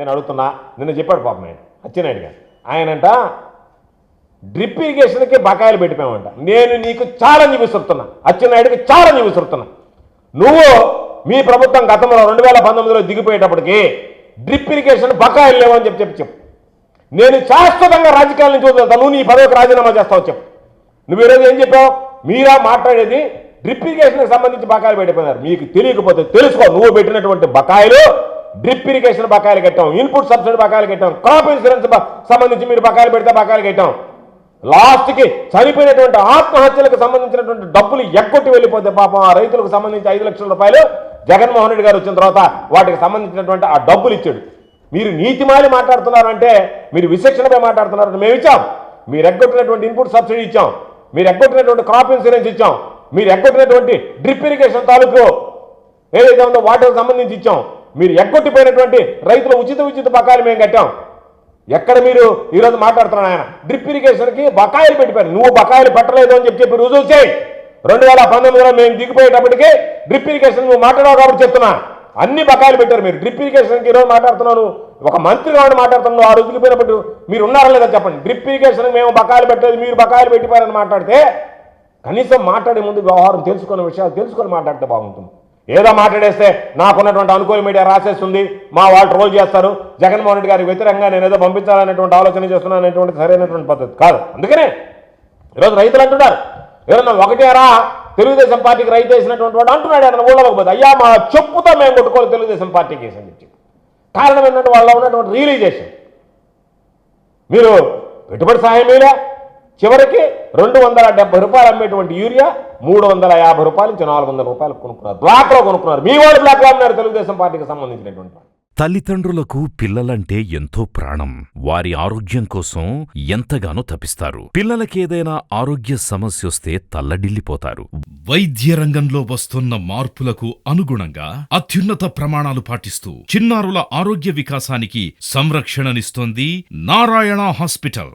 నేను అడుగుతున్నా నిన్న చెప్పాడు పాపం ఆయన అచ్చెన్నాయుడు గారు. ఆయనంట డ్రిప్ ఇరిగేషన్కి బకాయిలు పెట్టిపోయామంట. నేను నీకు ఛాలెంజ్ విసురుతున్నా అచ్చెన్నాయుడికి ఛాలెంజ్ విసురుతున్నా నువ్వు మీ ప్రభుత్వం గతంలో రెండు వేల పంతొమ్మిదిలో దిగిపోయేటప్పటికి డ్రిప్ ఇరిగేషన్ బకాయిలు లేవని చెప్పి చెప్పి చెప్పు. నేను శాశ్వతంగా రాజకీయాల నుంచి వదులుతాను నువ్వు నీ పదవికి రాజీనామా చేస్తావు చెప్పు. నువ్వు ఈరోజు ఏం చెప్పావు? మీరా మాట్లాడేది డ్రిప్ ఇరిగేషన్కి సంబంధించి బకాయిలు పెట్టిపోయినారు. మీకు తెలియకపోతే తెలుసుకో నువ్వు పెట్టినటువంటి బకాయిలు డ్రిప్ ఇరిగేషన్ బకాయిలు కట్టాం ఇన్పుట్ సబ్సిడీ బకాయిలు కట్టాం క్రాప్ ఇన్సూరెన్స్ సంబంధించి మీరు బకాయిలు పెడితే బకాయిలు కట్టాం. లాస్ట్కి చనిపోయినటువంటి ఆత్మహత్యలకు సంబంధించినటువంటి డబ్బులు ఎక్కొట్టి వెళ్ళిపోతే పాపం ఆ రైతులకు సంబంధించి ఐదు లక్షల రూపాయలు జగన్మోహన్ రెడ్డి గారు వచ్చిన తర్వాత వాటికి సంబంధించినటువంటి ఆ డబ్బులు ఇచ్చాడు. మీరు నీతిమాలి మాట్లాడుతున్నారంటే మీరు విశిక్షణపై మాట్లాడుతున్నారంటే మేము ఇచ్చాం. మీరు ఎగ్గొట్టినటువంటి ఇన్పుట్ సబ్సిడీ ఇచ్చాం. మీరు ఎగ్గొట్టినటువంటి క్రాప్ ఇన్సూరెన్స్ ఇచ్చాం. మీరు ఎగ్గొట్టినటువంటి డ్రిప్ ఇరిగేషన్ తాలూకు ఏదైతే ఉందో వాటికి సంబంధించి ఇచ్చాం. మీరు ఎగ్గొట్టిపోయినటువంటి రైతుల ఉచిత ఉచిత బకాయిలు మేము కట్టాం. ఎక్కడ మీరు ఈరోజు మాట్లాడుతున్నాను ఆయన? డ్రిప్ ఇరిగేషన్కి బకాయిలు పెట్టిపోయారు. నువ్వు బకాయిలు పెట్టలేదు అని చెప్పి చెప్పి రుజువు చేయి. రెండు వేల పంతొమ్మిదిలో మేము దిగిపోయేటప్పటికి డ్రిప్ ఇరిగేషన్ నువ్వు మాట్లాడావు కాబట్టి చెప్తున్నా. అన్ని బకాయిలు పెట్టారు మీరు. డ్రిప్ ఇరిగేషన్కి ఈరోజు మాట్లాడుతున్నాను. ఒక మంత్రి ఉండి మాట్లాడుతున్నాను. ఆ రోజుకి పోయినప్పుడు మీరు ఉన్నారా లేదా చెప్పండి. డ్రిప్ ఇరిగేషన్ మేము బకాయిలు పెట్టలేదు. మీరు బకాయిలు పెట్టిపోయారని మాట్లాడితే కనీసం మాట్లాడే ముందు వ్యవహారం తెలుసుకున్న విషయాలు తెలుసుకొని మాట్లాడితే బాగుంటుంది. ఏదో మాట్లాడేస్తే నాకున్నటువంటి అనుకూల మీడియా రాసేస్తుంది మా వాళ్ళు ట్రోల్ చేస్తారు. జగన్మోహన్ రెడ్డి గారికి వ్యతిరేకంగా నేను ఏదో పంపించాలనేటువంటి ఆలోచన చేస్తున్నాను అనేటువంటి సరైనటువంటి పద్ధతి కాదు. అందుకనే ఈరోజు రైతులు అంటున్నారు ఏదన్నా ఒకటేరా? తెలుగుదేశం పార్టీకి రైతు వేసినటువంటి వాడు అంటున్నాడు ఆయన ఊళ్ళలోకి పోతే అయ్యా మా చెప్పుతో మేము కొట్టుకోవాలి తెలుగుదేశం పార్టీకి వేసి అని కారణం ఏంటంటే వాళ్ళ ఉన్నటువంటి రియలైజేషన్ మీరు పెట్టుబడి సహాయం మీరే చివరికి రెండు వందల డెబ్బై రూపాయలు అమ్మేటువంటి యూరియా మూడు వందల యాభై రూపాయల నుంచి నాలుగు వందల రూపాయలు కొనుక్కున్నారు. బ్లాక్లో కొనుక్కున్నారు. మీ వాళ్ళు బ్లాక్లో అమ్మినారు తెలుగుదేశం పార్టీకి సంబంధించినటువంటి. తల్లిదండ్రులకు పిల్లలంటే ఎంతో ప్రాణం. వారి ఆరోగ్యం కోసం ఎంతగానో తపిస్తారు. పిల్లలకేదైనా ఆరోగ్య సమస్యొస్తే తల్లడిల్లిపోతారు. వైద్య రంగంలో వస్తున్న మార్పులకు అనుగుణంగా అత్యున్నత ప్రమాణాలు పాటిస్తూ చిన్నారుల ఆరోగ్య వికాసానికి సంరక్షణనిస్తోంది నారాయణ హాస్పిటల్.